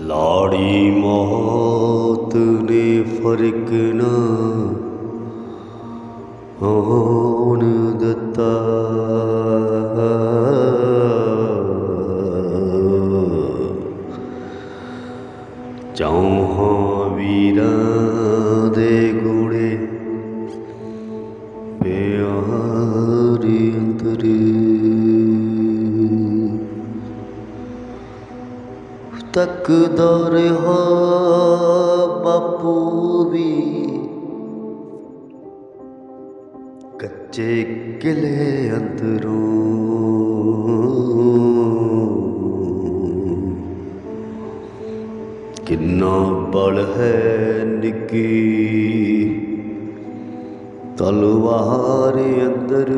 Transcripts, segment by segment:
ਲਾੜੀ ਮੌਤ ਨੇ ਫਰਕ ਨਾ ਹੋਣ ਦਿੱਤਾ ਚੌਹਾਂ ਵੀਰਾਂ ਦੇ ਗੋੜੇ ਪਿਆਰ ਅੰਦਰ ਤੱਕਦਾ ਹੋ ਬਾਪੂ ਵੀ। ਕੱਚੇ ਕਿਲੇ ਅੰਦਰੋਂ। ਕਿੰਨਾ ਬਲ ਹੈ ਨਿੱਕੀ। ਤਲਵਾਰ ਅੰਦਰ।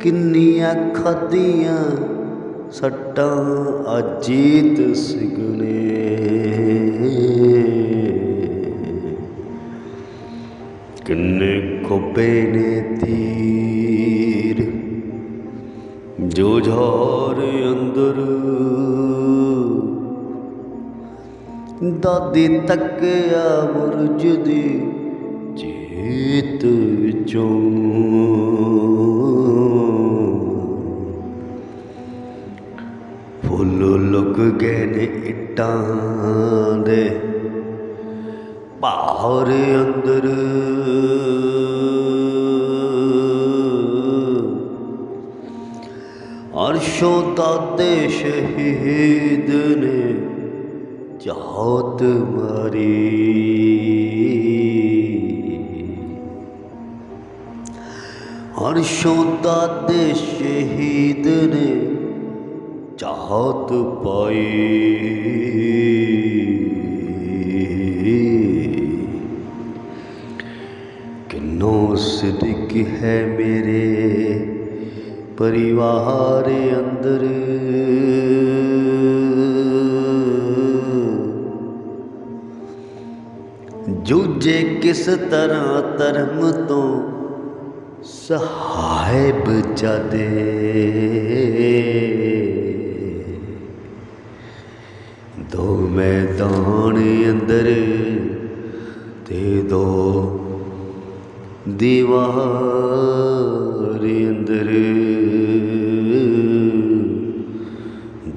ਕਿੰਨੀਆਂ ਖਾਧੀਆਂ ਸੱਟਾਂ ਅਜੀਤ ਸਿਗਨੇ ਕਿੰਨੇ ਖੋਬੇ ਨੇ ਤੀਰ, ਜੋ ਝਾਰ ਅੰਦਰ। ਦਾਦੀ ਤੱਕਿਆ ਬੁਰਜ ਦੀ ਜੀਤ ਵਿੱਚੋਂ। ਫੁੱਲ ਲੁਕ ਗਏ ਨੇ ਇੱਟਾਂ ਦੇ ਭਾਰ ਅੰਦਰ ਅਰਸ਼ੋਂ ਦਾਦੇ ਸ਼ਹੀਦ ਨੇ ਚਾਹਤ ਮਾਰੀ ਅਰਸ਼ੋਂ ਦਾਦੇ ਸ਼ਹੀਦ ਨੇ चाहत पाई। किन्नो सिद्दिक है मेरे परिवार अंदर। जूझे किस तरह धर्म तो सहाय बचा दे। दो मैदान अंदर ते दो दीवार अंदर।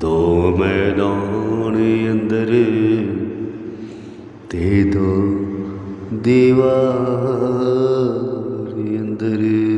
दो मैदान अंदर ते दो दीवार अंदर।